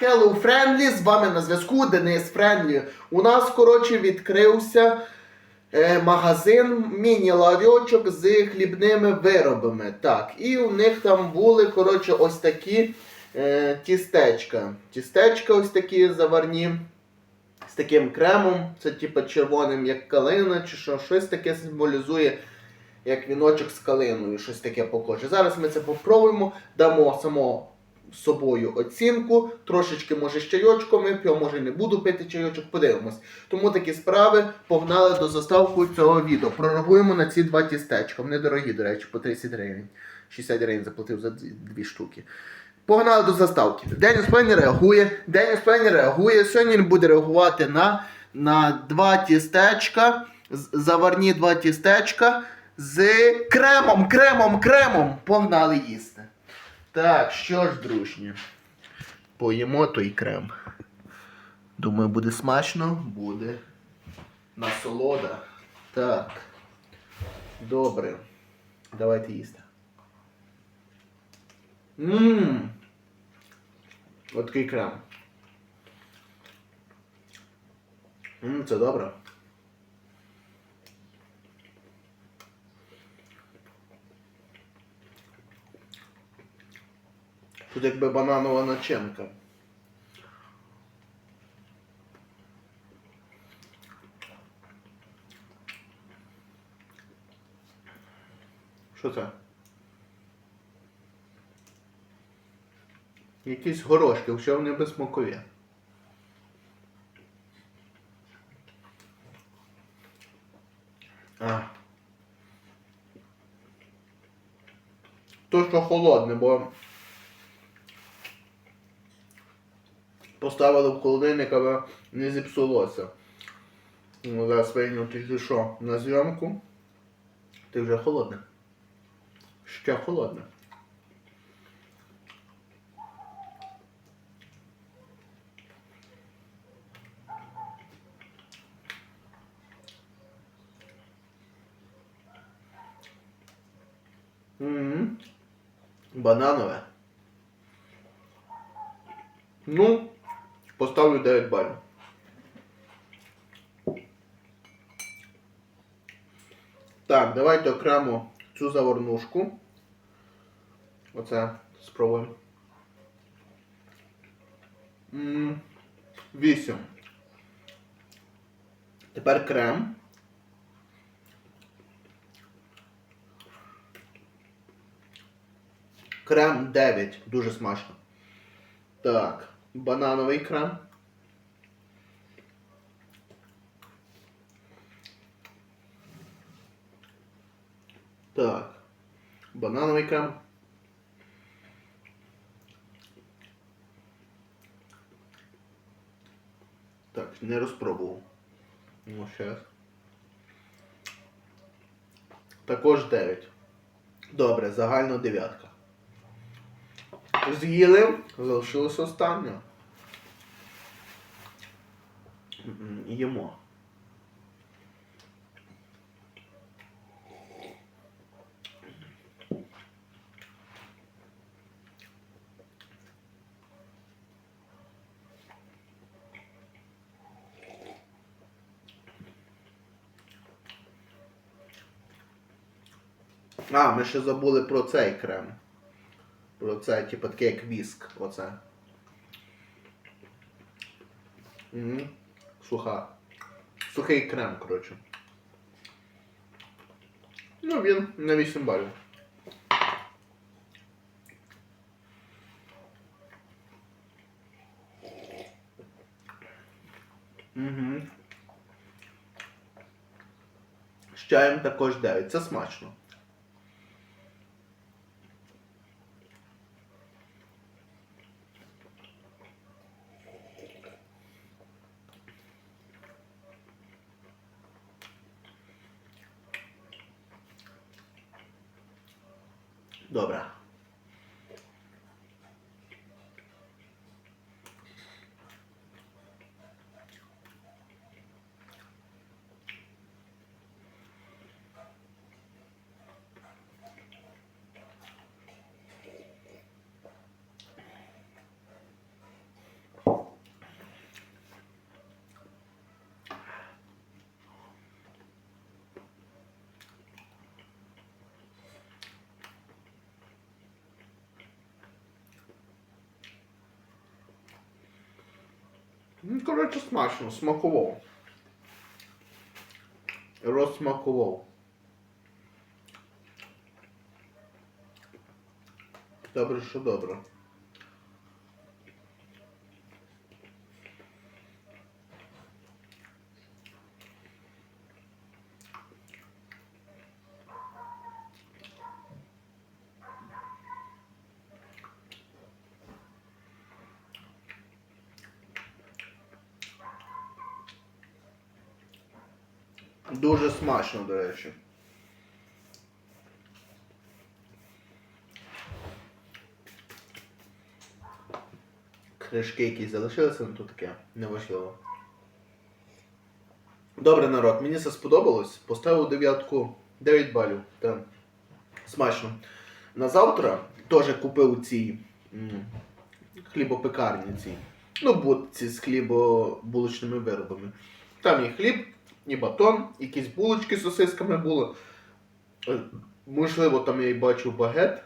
Hello Friendly, з вами на зв'язку Денис Френдлі. У нас, коротше, відкрився е, магазин міні-ларьочок з хлібними виробами. Так, і у них там були, коротше, ось такі е, тістечка. Тістечка ось такі заварні. З таким кремом, це типу червоним, як калина, чи що, щось таке символізує, як віночок з калиною, щось таке похоже. Зараз ми це попробуємо, дамо само собою оцінку, трошечки, може, з чайочком вип'ю, може не буду пити чайочок, подивимось. Тому такі справи погнали до заставку цього відео. Прорахуємо на ці два тістечка. Вони дорогі, до речі, по 30 гривень. 60 гривень заплатив за дві штуки. Погнали до заставки. Деніс Пен реагує. Деніс Пен реагує. Сьогодні він буде реагувати на, на два тістечка. Заварні два тістечка з кремом, кремом, кремом. Погнали їсти. Так, що ж, дружні, поїмо той крем. Думаю, буде смачно, буде насолода. Так. Добре. Давайте їсти. Ммм. Отакий крем. Ммм, це добре. Тут якби бананова начинка. Що це? Якісь горошки, що вони безсмакові. А. То, що холодне, бо поставили в холодильник, аби не зіпсулося. Ну, Зараз вийняв тільки що на зйомку. Ти вже холодне. Ще холодне. Бананове. Ну, поставлю 9 балів. Так, давайте окремо цю заворнушку. Оце спробуємо. М, Вісім. Тепер крем. Крем 9. Дуже смачно. Так, банановий крем. Так. Банановий крем. Так, не розпробував. Ну, ще. Також 9. Добре, загально дев'ятка. З'їли, залишилось останнє. Їмо. А, ми ще забули про цей крем. Про це, типу, таке як віск. Оце. Угу. Суха. Сухий крем, коротше. Ну, він на 8 балів. Угу. З чаєм також 9. Це смачно. Dobra. Ну, коротше, смачно, смаково. Розсмаково. Добре, що добре. Дуже смачно, до речі. Кришки якісь залишилися, ну то таке, неважливо. Добре, народ, мені це сподобалось. Поставив дев'ятку 9 балів. Та. Смачно. На завтра теж купив ці хлібопекарні ці. Ну, будці з хлібобулочними виробами. Там і хліб, і батон, якісь булочки з сосисками було. Е, Можливо, там я і бачив багет.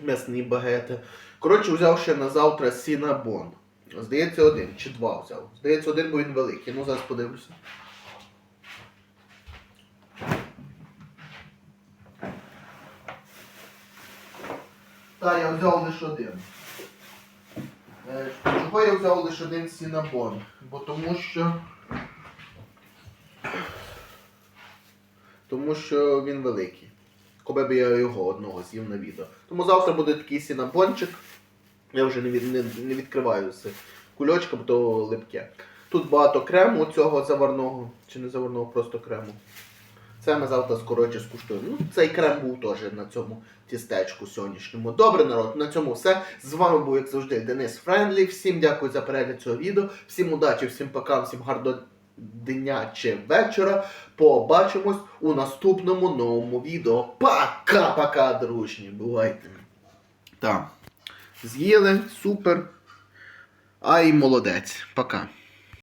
М'ясні багети. Коротше, взяв ще на завтра сінабон. Здається, один чи два взяв. Здається, один, бо він великий. Ну, зараз подивлюся. Так, я взяв лише один. Е, Чого я взяв лише один сінабон? Бо тому що. Тому що він великий. Коби б я його одного з'їв на відео. Тому завтра буде такий сінабончик. Я вже не, від, не, не відкриваю з кульочка, бо то липке. Тут багато крему цього заварного, чи не заварного, просто крему. Це ми завтра скоротше скуштуємо. Ну, цей крем був теж на цьому тістечку сьогоднішньому. Добре, народ, на цьому все. З вами був, як завжди, Денис Френдлі. Всім дякую за перегляд цього відео. Всім удачі, всім пока, всім гарного дня чи вечора. Побачимось у наступному новому відео. Пока-пока, дружні. Бувайте. Так. З'їли, супер. Ай, молодець. Пока.